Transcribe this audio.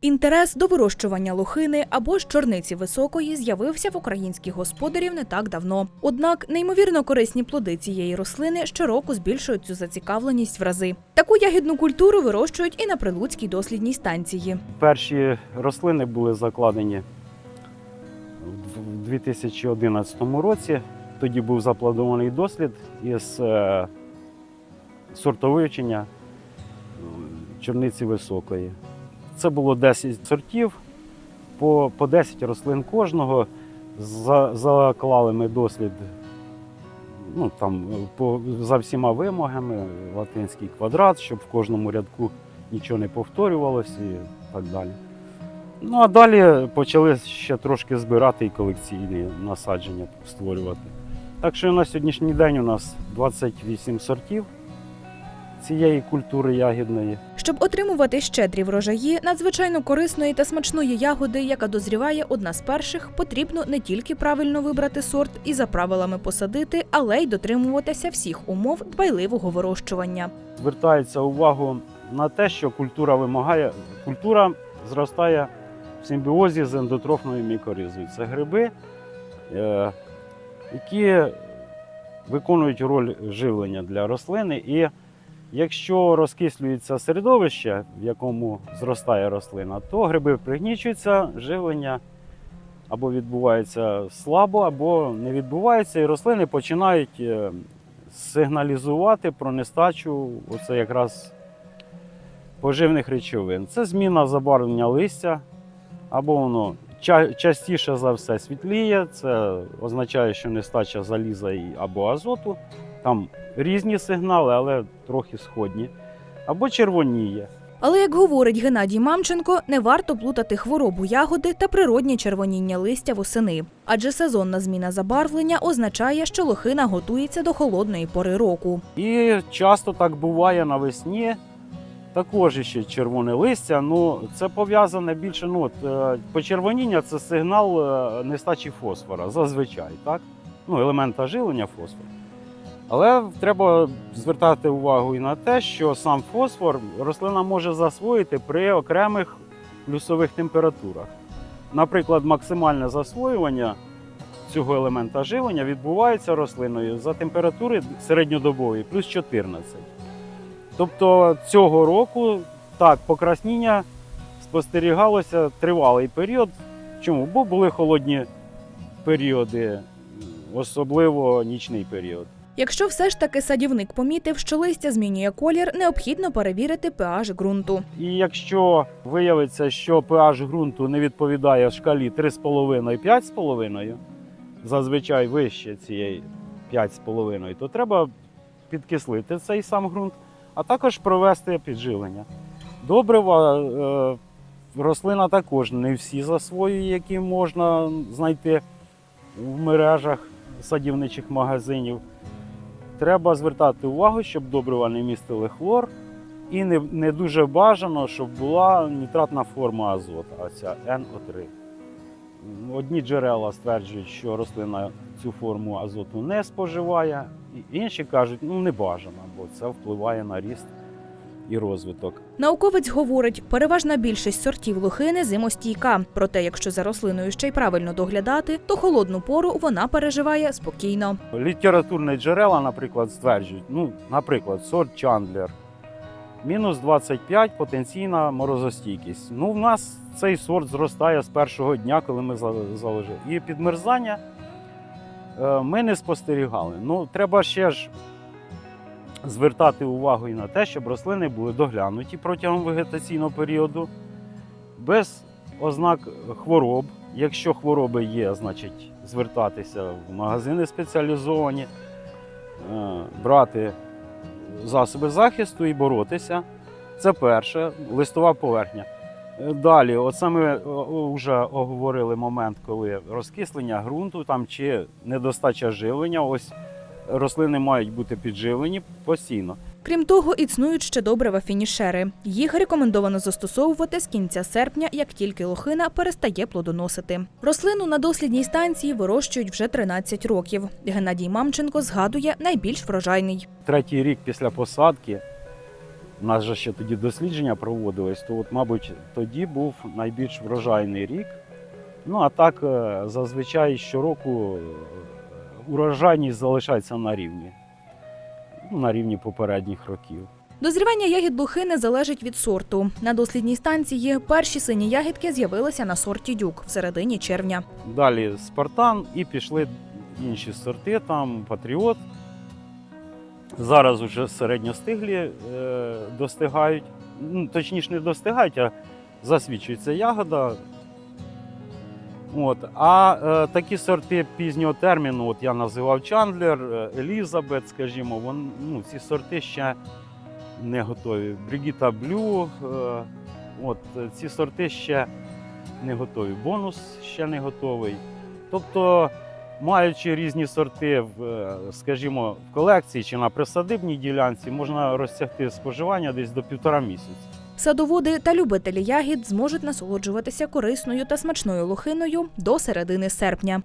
Інтерес до вирощування лохини або ж чорниці високої з'явився в українських господарів не так давно. Однак неймовірно корисні плоди цієї рослини щороку збільшують цю зацікавленість в рази. Таку ягідну культуру вирощують і на прилуцькій дослідній станції. Перші рослини були закладені в 2011 році. Тоді був запланований дослід із е, сортовивчення чорниці високої. Це було 10 сортів, по, по 10 рослин кожного. За, заклали ми дослід ну, там, по, за всіма вимогами, латинський квадрат, щоб в кожному рядку нічого не повторювалося і так далі. Ну а далі почали ще трошки збирати і колекційні насадження створювати. Так що на сьогоднішній день у нас 28 сортів цієї культури ягідної. Щоб отримувати щедрі врожаї, надзвичайно корисної та смачної ягоди, яка дозріває одна з перших, потрібно не тільки правильно вибрати сорт і за правилами посадити, але й дотримуватися всіх умов дбайливого вирощування. Звертається увагу на те, що культура вимагає, культура зростає в симбіозі з ендотрофною мікоризою. Це гриби, е, які виконують роль живлення для рослини. І якщо розкислюється середовище, в якому зростає рослина, то гриби пригнічуються, живлення або відбувається слабо, або не відбувається, і рослини починають е, сигналізувати про нестачу оце якраз поживних речовин. Це зміна забарвлення листя, або воно ча- частіше за все світліє, це означає, що нестача заліза або азоту. Там різні сигнали, але трохи сходні. Або червоніє. Але як говорить Геннадій Мамченко, не варто плутати хворобу ягоди та природнє червоніння листя восени, адже сезонна зміна забарвлення означає, що лохина готується до холодної пори року. І часто так буває навесні. Також ще червоне листя. Ну, це пов'язане більше. Ну, от, е, почервоніння це сигнал е, нестачі фосфора, зазвичай, так? Ну, елемента живлення фосфор. Але треба звертати увагу і на те, що сам фосфор рослина може засвоїти при окремих плюсових температурах. Наприклад, максимальне засвоювання цього елемента живлення відбувається рослиною за температури середньодобової плюс 14. Тобто цього року так, покрасніння спостерігалося тривалий період. Чому? Бо були холодні періоди, особливо нічний період. Якщо все ж таки садівник помітив, що листя змінює колір, необхідно перевірити pH ґрунту. І якщо виявиться, що pH ґрунту не відповідає шкалі 3,5-5,5, зазвичай вище цієї 5,5, то треба підкислити цей сам ґрунт, а також провести підживлення. Добрива е, рослина також не всі засвоює, які можна знайти в мережах садівничих магазинів. Треба звертати увагу, щоб добрива не містили хлор, і не, не дуже бажано, щоб була нітратна форма азота, а ця НО3. Одні джерела стверджують, що рослина цю форму азоту не споживає, інші кажуть, ну не бажано, бо це впливає на ріст і розвиток. Науковець говорить, переважна більшість сортів лохини зимостійка. Проте, якщо за рослиною ще й правильно доглядати, то холодну пору вона переживає спокійно. Літературні джерела, наприклад, стверджують, ну, наприклад, сорт Чандлер, мінус 25 потенційна морозостійкість. Ну, в нас цей сорт зростає з першого дня, коли ми за- заложили. І підмерзання е, ми не спостерігали. Ну, треба ще ж звертати увагу і на те, щоб рослини були доглянуті протягом вегетаційного періоду, без ознак хвороб. Якщо хвороби є, значить звертатися в магазини спеціалізовані, е, брати засоби захисту і боротися. Це перше, листова поверхня. Е, Далі, оце ми вже оговорили момент, коли розкислення ґрунту там чи недостача живлення. Ось рослини мають бути підживлені постійно. Крім того, існують ще добрива фінішери. Їх рекомендовано застосовувати з кінця серпня, як тільки лохина перестає плодоносити. Рослину на дослідній станції вирощують вже 13 років. Геннадій Мамченко згадує найбільш врожайний. Третій рік після посадки У нас же ще тоді дослідження проводились, то, от, мабуть, тоді був найбільш врожайний рік. Ну, а так, е, зазвичай щороку урожайність залишається на рівні, ну, на рівні попередніх років. Дозрівання ягід лохини залежить від сорту. На дослідній станції перші сині ягідки з'явилися на сорті дюк в середині червня. Далі Спартан і пішли інші сорти, там Патріот. Зараз вже середньостиглі е, достигають. Ну, точніше, не достигають, а засвічується ягода. От. А е, такі сорти пізнього терміну, от я називав Чандлер, е, Елізабет, скажімо, вон, ну, ці сорти ще не готові. Бригіта Блю, е, от, ці сорти ще не готові. Бонус ще не готовий. Тобто, маючи різні сорти, в, е, скажімо, в колекції чи на присадибній ділянці, можна розтягти споживання десь до півтора місяця. Садоводи та любителі ягід зможуть насолоджуватися корисною та смачною лохиною до середини серпня.